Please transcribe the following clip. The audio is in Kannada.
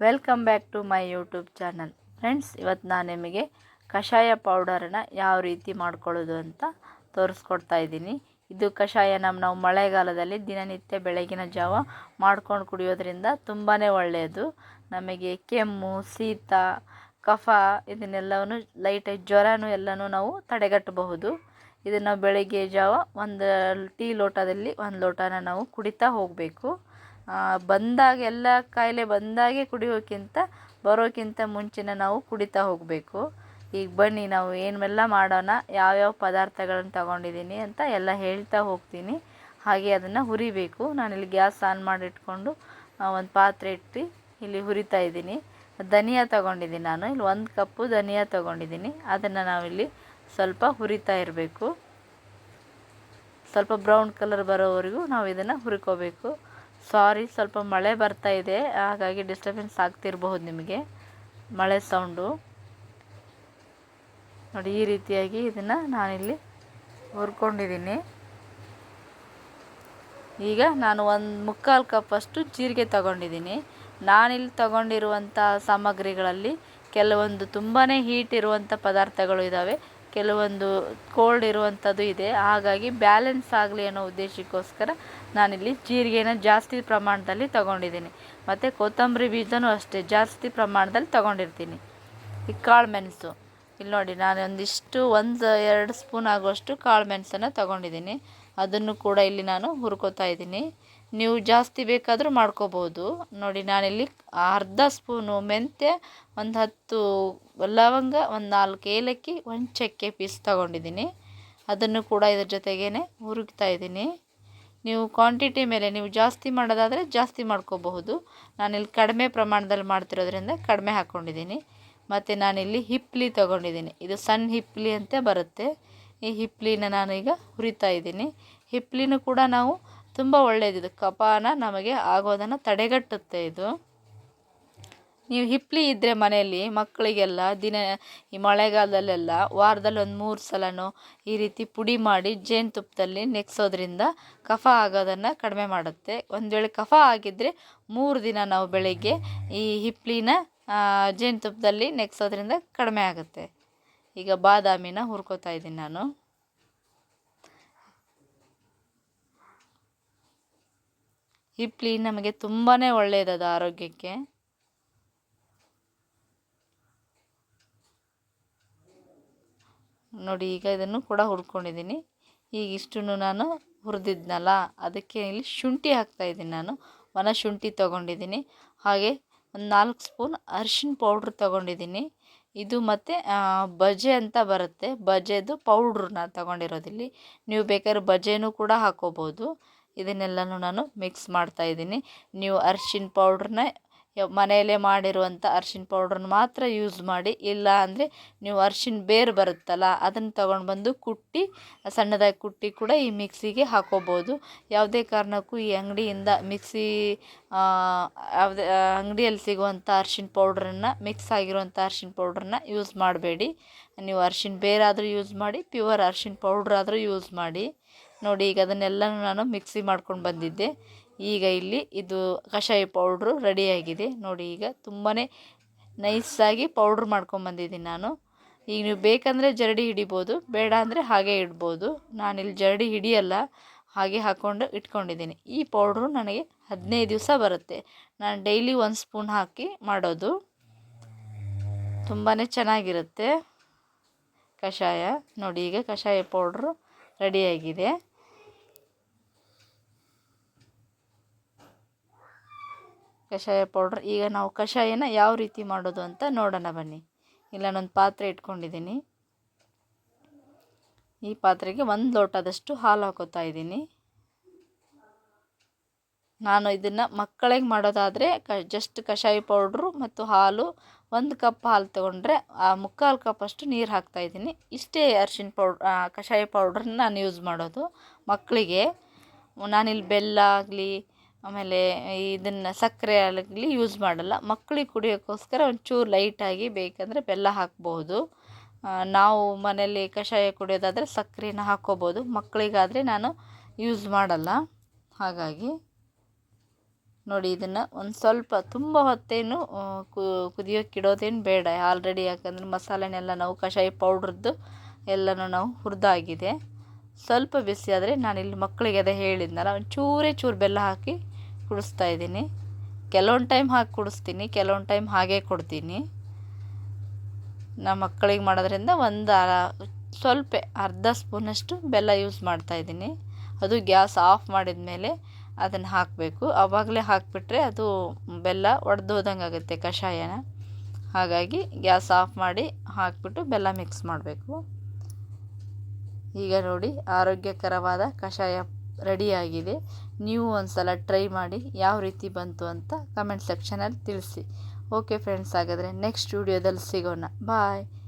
Welcome back to my YouTube channel friends ಇವತ್ತು ನಾನು ನಿಮಗೆ ಕಷಾಯ ಪೌಡರನ್ನು ಯಾವ ರೀತಿ ಮಾಡ್ಕೊಳ್ಳೋದು ಅಂತ ತೋರಿಸ್ಕೊಡ್ತಾ ಇದ್ದೀನಿ. ಇದು ಕಷಾಯ ನಮ್ಮ ನಾವು ಮಳೆಗಾಲದಲ್ಲಿ ದಿನನಿತ್ಯ ಬೆಳಗಿನ ಜಾವ ಮಾಡ್ಕೊಂಡು ಕುಡಿಯೋದ್ರಿಂದ ತುಂಬಾ ಒಳ್ಳೆಯದು. ನಮಗೆ ಕೆಮ್ಮು, ಶೀತ, ಕಫ ಇದನ್ನೆಲ್ಲವನ್ನು ಲೈಟಾಗಿ ಜ್ವರನೂ ಎಲ್ಲನೂ ನಾವು ತಡೆಗಟ್ಟಬಹುದು. ಇದನ್ನು ಬೆಳಗ್ಗೆ ಜಾವ ಒಂದು ಟೀ ಲೋಟದಲ್ಲಿ ಒಂದು ಲೋಟನ ನಾವು ಕುಡಿತಾ ಹೋಗಬೇಕು. ಬಂದಾಗ ಎಲ್ಲ ಕಾಯಿಲೆ ಬಂದಾಗೆ ಕುಡಿಯೋಕ್ಕಿಂತ ಬರೋಕ್ಕಿಂತ ಮುಂಚೆನೇ ನಾವು ಕುಡಿತಾ ಹೋಗಬೇಕು. ಈಗ ಬನ್ನಿ, ನಾವು ಏನೆಲ್ಲ ಮಾಡೋಣ, ಯಾವ್ಯಾವ ಪದಾರ್ಥಗಳನ್ನು ತಗೊಂಡಿದ್ದೀನಿ ಅಂತ ಎಲ್ಲ ಹೇಳ್ತಾ ಹೋಗ್ತೀನಿ. ಹಾಗೆ ಅದನ್ನು ಹುರಿಬೇಕು. ನಾನು ಇಲ್ಲಿ ಗ್ಯಾಸ್ ಆನ್ ಮಾಡಿಟ್ಕೊಂಡು ಒಂದು ಪಾತ್ರೆ ಇಟ್ಟು ಇಲ್ಲಿ ಹುರಿತಾ ಇದ್ದೀನಿ. ಧನಿಯಾ ತಗೊಂಡಿದ್ದೀನಿ ನಾನು. ಇಲ್ಲಿ ಒಂದು ಕಪ್ಪು ಧನಿಯಾ ತಗೊಂಡಿದ್ದೀನಿ. ಅದನ್ನು ನಾವಿಲ್ಲಿ ಸ್ವಲ್ಪ ಹುರಿತಾ ಇರಬೇಕು. ಸ್ವಲ್ಪ ಬ್ರೌನ್ ಕಲರ್ ಬರೋವರೆಗೂ ನಾವು ಇದನ್ನು ಹುರ್ಕೋಬೇಕು. ಸಾರಿ ಸ್ವಲ್ಪ ಮಳೆ ಬರ್ತಾ ಇದೆ. ಹಾಗಾಗಿ ಡಿಸ್ಟರ್ಬೆನ್ಸ್ ಆಗ್ತಿರಬಹುದು ನಿಮಗೆ. ಮಳೆ ಸೌಂಡು ನೋಡಿ, ಈ ರೀತಿಯಾಗಿ ಇದನ್ನು ನಾನಿಲ್ಲಿ ಹುರ್ಕೊಂಡಿದ್ದೀನಿ. ಈಗ ನಾನು ಒಂದು ಮುಕ್ಕಾಲು ಕಪ್ಪಷ್ಟು ಜೀರಿಗೆ ತಗೊಂಡಿದ್ದೀನಿ. ನಾನಿಲ್ಲಿ ತಗೊಂಡಿರುವಂಥ ಸಾಮಗ್ರಿಗಳಲ್ಲಿ ಕೆಲವೊಂದು ತುಂಬಾ ಹೀಟ್ ಇರುವಂಥ ಪದಾರ್ಥಗಳು ಇದ್ದಾವೆ ಕೆಲವೊಂದು ಕೋಲ್ಡ್ ಇರುವಂಥದ್ದು ಇದೆ. ಹಾಗಾಗಿ ಬ್ಯಾಲೆನ್ಸ್ ಆಗಲಿ ಅನ್ನೋ ಉದ್ದೇಶಕ್ಕೋಸ್ಕರ ನಾನಿಲ್ಲಿ ಜೀರಿಗೆನ ಜಾಸ್ತಿ ಪ್ರಮಾಣದಲ್ಲಿ ತಗೊಂಡಿದ್ದೀನಿ. ಮತ್ತು ಕೊತ್ತಂಬರಿ ಬೀಜನೂ ಅಷ್ಟೇ, ಜಾಸ್ತಿ ಪ್ರಮಾಣದಲ್ಲಿ ತಗೊಂಡಿರ್ತೀನಿ. ಈ ಕಾಳು ಮೆಣಸು. ಇಲ್ಲಿ ನೋಡಿ ನಾನು ಒಂದಿಷ್ಟು ಒಂದು, ಎರಡು ಸ್ಪೂನ್ ಆಗುವಷ್ಟು ಕಾಳು ಮೆಣಸನ್ನು ತಗೊಂಡಿದ್ದೀನಿ. ಅದನ್ನು ಕೂಡ ಇಲ್ಲಿ ನಾನು ಹುರ್ಕೋತಾ ಇದ್ದೀನಿ. ನೀವು ಜಾಸ್ತಿ ಬೇಕಾದರೂ ಮಾಡ್ಕೋಬೋದು. ನೋಡಿ, ನಾನಿಲ್ಲಿ ಅರ್ಧ ಸ್ಪೂನು ಮೆಂತ್ಯ, ಒಂದು ಹತ್ತು ಲವಂಗ, ಒಂದು ನಾಲ್ಕು ಏಲಕ್ಕಿ, ಒಂದು ಚಕ್ಕೆ ಪೀಸ್ ತಗೊಂಡಿದ್ದೀನಿ. ಅದನ್ನು ಕೂಡ ಇದ್ರ ಜೊತೆಗೇ ಹುರುಕ್ತಾ ಇದ್ದೀನಿ. ನೀವು ಕ್ವಾಂಟಿಟಿ ಮೇಲೆ ನೀವು ಜಾಸ್ತಿ ಮಾಡೋದಾದರೆ ಜಾಸ್ತಿ ಮಾಡ್ಕೋಬಹುದು. ನಾನಿಲ್ಲಿ ಕಡಿಮೆ ಪ್ರಮಾಣದಲ್ಲಿ ಮಾಡ್ತಿರೋದ್ರಿಂದ ಕಡಿಮೆ ಹಾಕ್ಕೊಂಡಿದ್ದೀನಿ ಮತ್ತು ನಾನಿಲ್ಲಿ ಹಿಪ್ಲಿ ತೊಗೊಂಡಿದ್ದೀನಿ. ಇದು ಸಣ್ಣ ಹಿಪ್ಲಿ ಅಂತ ಬರುತ್ತೆ. ಈ ಹಿಪ್ಲಿನ ಈಗ ಹುರಿತಾ ಇದ್ದೀನಿ. ಹಿಪ್ಪಲಿನೂ ಕೂಡ ನಾವು ತುಂಬ ಒಳ್ಳೆಯದಿದು ಕಫಾನ ನಮಗೆ ಆಗೋದನ್ನು ತಡೆಗಟ್ಟುತ್ತೆ ಇದು. ನೀವು ಹಿಪ್ಲಿ ಇದ್ದರೆ ಮನೆಯಲ್ಲಿ ಮಕ್ಕಳಿಗೆಲ್ಲ ದಿನ ಈ ಮಳೆಗಾಲದಲ್ಲೆಲ್ಲ ವಾರದಲ್ಲಿ ಒಂದು ಮೂರು ಸಲನೂ ಈ ರೀತಿ ಪುಡಿ ಮಾಡಿ ಜೇನುತುಪ್ಪದಲ್ಲಿ ನೆಕ್ಸೋದ್ರಿಂದ ಕಫ ಆಗೋದನ್ನು ಕಡಿಮೆ ಮಾಡುತ್ತೆ. ಒಂದು ವೇಳೆ ಕಫ ಆಗಿದ್ದರೆ ಮೂರು ದಿನ ನಾವು ಬೆಳಗ್ಗೆ ಈ ಹಿಪ್ಲಿನ ಜೇನುತುಪ್ಪದಲ್ಲಿ ನೆಕ್ಸೋದ್ರಿಂದ ಕಡಿಮೆ ಆಗುತ್ತೆ. ಈಗ ಬಾದಾಮಿನ ಹುರ್ಕೋತಾ ಇದ್ದೀನಿ ನಾನು. ಹಿಪ್ಲಿ ನಮಗೆ ತುಂಬಾ ಒಳ್ಳೆಯದದು ಆರೋಗ್ಯಕ್ಕೆ. ನೋಡಿ, ಈಗ ಇದನ್ನು ಕೂಡ ಹುರ್ಕೊಂಡಿದ್ದೀನಿ. ಈಗ ಇಷ್ಟನ್ನು ನಾನು ಹುರಿದಿದ್ನಲ್ಲ, ಅದಕ್ಕೆ ಇಲ್ಲಿ ಶುಂಠಿ ಹಾಕ್ತಾಯಿದ್ದೀನಿ ನಾನು. ಒಣ ಶುಂಠಿ ತೊಗೊಂಡಿದ್ದೀನಿ. ಹಾಗೆ ಒಂದು ನಾಲ್ಕು ಸ್ಪೂನ್ ಅರಿಶಿನ ಪೌಡ್ರ್ ತೊಗೊಂಡಿದ್ದೀನಿ. ಇದು ಮತ್ತು ಬಜೆ ಅಂತ ಬರುತ್ತೆ. ಬಜೆದು ಪೌಡ್ರನ್ನ ತಗೊಂಡಿರೋದಿಲ್ಲಿ. ನೀವು ಬೇಕಾದ್ರೆ ಬಜೆನೂ ಕೂಡ ಹಾಕ್ಕೋಬೋದು ಇದನ್ನೆಲ್ಲನೂ ನಾನು ಮಿಕ್ಸ್ ಮಾಡ್ತಾಯಿದ್ದೀನಿ ನೀವು ಅರ್ಶಿಣ ಪೌಡ್ರನ್ನ ಮನೆಯಲ್ಲೇ ಮಾಡಿರುವಂಥ ಅರ್ಶಿನ ಪೌಡ್ರನ್ನ ಮಾತ್ರ ಯೂಸ್ ಮಾಡಿ, ಇಲ್ಲ ಅಂದರೆ ನೀವು ಅರ್ಶಿಣ ಬೇರು ಬರುತ್ತಲ್ಲ, ಅದನ್ನು ತೊಗೊಂಡು ಬಂದು ಕುಟ್ಟಿ, ಸಣ್ಣದಾಗಿ ಕುಟ್ಟಿ ಕೂಡ ಈ ಮಿಕ್ಸಿಗೆ ಹಾಕೋಬೋದು. ಯಾವುದೇ ಕಾರಣಕ್ಕೂ ಈ ಅಂಗಡಿಯಿಂದ ಮಿಕ್ಸಿ ಯಾವುದೇ ಅಂಗಡಿಯಲ್ಲಿ ಸಿಗುವಂಥ ಅರ್ಶಿನ ಪೌಡ್ರನ್ನು, ಮಿಕ್ಸ್ ಆಗಿರುವಂಥ ಅರ್ಶಿನ ಪೌಡ್ರನ್ನ ಯೂಸ್ ಮಾಡಬೇಡಿ. ನೀವು ಅರ್ಶಿಣ ಬೇರಾದರೂ ಯೂಸ್ ಮಾಡಿ ಪ್ಯೂವರ್ ಅರ್ಶಿಣ ಪೌಡ್ರಾದರೂ ಯೂಸ್ ಮಾಡಿ. ನೋಡಿ ಈಗ ಅದನ್ನೆಲ್ಲ ನಾನು ಮಿಕ್ಸಿ ಮಾಡ್ಕೊಂಡು ಬಂದಿದ್ದೆ. ಈಗ ಇಲ್ಲಿ ಇದು ಕಷಾಯ ಪೌಡ್ರು ರೆಡಿಯಾಗಿದೆ ನೋಡಿ ಈಗ ತುಂಬಾ ನೈಸಾಗಿ ಪೌಡ್ರ್ ಮಾಡ್ಕೊಂಬಂದಿದ್ದೀನಿ ನಾನು. ಈಗ ನೀವು ಬೇಕಂದರೆ ಜರಡಿ ಹಿಡಿಬೋದು, ಬೇಡ ಅಂದರೆ ಹಾಗೆ ಇಡ್ಬೋದು. ನಾನಿಲ್ಲಿ ಜರಡಿ ಹಿಡಿಯಲ್ಲ, ಹಾಗೆ ಹಾಕ್ಕೊಂಡು ಇಟ್ಕೊಂಡಿದ್ದೀನಿ. ಈ ಪೌಡ್ರು ನನಗೆ ಹದಿನೈದು ದಿವಸ ಬರುತ್ತೆ. ನಾನು ಡೈಲಿ ಒಂದು ಸ್ಪೂನ್ ಹಾಕಿ ಮಾಡೋದು. ತುಂಬಾ ಚೆನ್ನಾಗಿರುತ್ತೆ ಕಷಾಯ. ನೋಡಿ ಈಗ ಕಷಾಯ ಪೌಡ್ರು ರೆಡಿಯಾಗಿದೆ ಕಷಾಯ ಪೌಡ್ರ್. ಈಗ ನಾವು ಕಷಾಯನ ಯಾವ ರೀತಿ ಮಾಡೋದು ಅಂತ ನೋಡೋಣ ಬನ್ನಿ. ಇಲ್ಲ ನಾನೊಂದು ಪಾತ್ರೆ ಇಟ್ಕೊಂಡಿದ್ದೀನಿ. ಈ ಪಾತ್ರೆಗೆ ಒಂದು ಲೋಟದಷ್ಟು ಹಾಲು ಹಾಕೋತಾ ಇದ್ದೀನಿ. ನಾನು ಇದನ್ನು ಮಕ್ಕಳಿಗೆ ಮಾಡೋದಾದರೆ ಕ ಜಸ್ಟ್ ಕಷಾಯ ಪೌಡ್ರು ಮತ್ತು ಹಾಲು ಒಂದು ಕಪ್ ಹಾಲು ತೊಗೊಂಡ್ರೆ, ಆ ಮುಕ್ಕಾಲು ಕಪ್ಪಷ್ಟು ನೀರು ಹಾಕ್ತಾಯಿದ್ದೀನಿ ಇಷ್ಟೇ ಅರ್ಶಿನ ಪೌಡ್ರ್ ಕಷಾಯ ಪೌಡ್ರನ್ನ ನಾನು ಯೂಸ್ ಮಾಡೋದು ಮಕ್ಕಳಿಗೆ. ನಾನಿಲ್ಲಿ ಬೆಲ್ಲ ಆಗಲಿ ಆಮೇಲೆ ಇದನ್ನು ಸಕ್ಕರೆ ಆಗಲಿ ಯೂಸ್ ಮಾಡಲ್ಲ. ಮಕ್ಕಳಿಗೆ ಕುಡಿಯೋಕ್ಕೋಸ್ಕರ ಒಂಚೂರು ಲೈಟಾಗಿ ಬೇಕಂದರೆ ಬೆಲ್ಲ ಹಾಕ್ಬೋದು ನಾವು ಮನೆಯಲ್ಲಿ ಕಷಾಯ ಕುಡಿಯೋದಾದರೆ ಸಕ್ಕರೆನ ಹಾಕ್ಕೋಬೋದು ಮಕ್ಕಳಿಗಾದರೆ ನಾನು ಯೂಸ್ ಮಾಡಲ್ಲ. ಹಾಗಾಗಿ ನೋಡಿ ಇದನ್ನು ಒಂದು ಸ್ವಲ್ಪ ತುಂಬ ಹೊತ್ತೇನು ಕುದಿಯೋಕ್ಕಿಡೋದೇನು ಬೇಡ. ಆಲ್ರೆಡಿ ಯಾಕಂದರೆ ಮಸಾಲೆನೆಲ್ಲ ನಾವು ಕಷಾಯ ಪೌಡ್ರದ್ದು ಎಲ್ಲನೂ ನಾವು ಹುರಿದಾಗಿದೆ. ಸ್ವಲ್ಪ ಬಿಸಿ ಆದರೆ ನಾನಿಲ್ಲಿ ಮಕ್ಕಳಿಗೆ ಅದೇ ಹೇಳಿದ್ನಲ್ಲ ಒಂದು ಚೂರೇ ಚೂರು ಬೆಲ್ಲ ಹಾಕಿ ಕುಡಿಸ್ತಾ ಇದ್ದೀನಿ. ಕೆಲವೊಂದು ಟೈಮ್ ಹಾಕಿ ಕುಡಿಸ್ತೀನಿ, ಕೆಲವೊಂದು ಟೈಮ್ ಹಾಗೇ ಕೊಡ್ತೀನಿ. ನಮ್ಮ ಮಕ್ಕಳಿಗೆ ಮಾಡೋದ್ರಿಂದ ಒಂದು ಸ್ವಲ್ಪ ಅರ್ಧ ಸ್ಪೂನಷ್ಟು ಬೆಲ್ಲ ಯೂಸ್ ಮಾಡ್ತಾ ಇದ್ದೀನಿ. ಅದು ಗ್ಯಾಸ್ ಆಫ್ ಮಾಡಿದ ಮೇಲೆ ಅದನ್ನು ಹಾಕಬೇಕು. ಆವಾಗಲೇ ಹಾಕಿಬಿಟ್ರೆ ಅದು ಬೆಲ್ಲ ಒಡೆದೋದಂಗೆ ಆಗುತ್ತೆ ಕಷಾಯನ. ಹಾಗಾಗಿ ಗ್ಯಾಸ್ ಆಫ್ ಮಾಡಿ ಹಾಕಿಬಿಟ್ಟು ಬೆಲ್ಲ ಮಿಕ್ಸ್ ಮಾಡಬೇಕು. ಈಗ ನೋಡಿ, ಆರೋಗ್ಯಕರವಾದ ಕಷಾಯ ರೆಡಿಯಾಗಿದೆ. ನೀವು ಒಂದು ಸಲ ಟ್ರೈ ಮಾಡಿ ಯಾವ ರೀತಿ ಬಂತು ಅಂತ ಕಮೆಂಟ್ ಸೆಕ್ಷನಲ್ಲಿ ತಿಳಿಸಿ. ಓಕೆ ಫ್ರೆಂಡ್ಸ್ ಹಾಗಾದರೆ ನೆಕ್ಸ್ಟ್ ವೀಡಿಯೋದಲ್ಲಿ ಸಿಗೋಣ. ಬಾಯ್.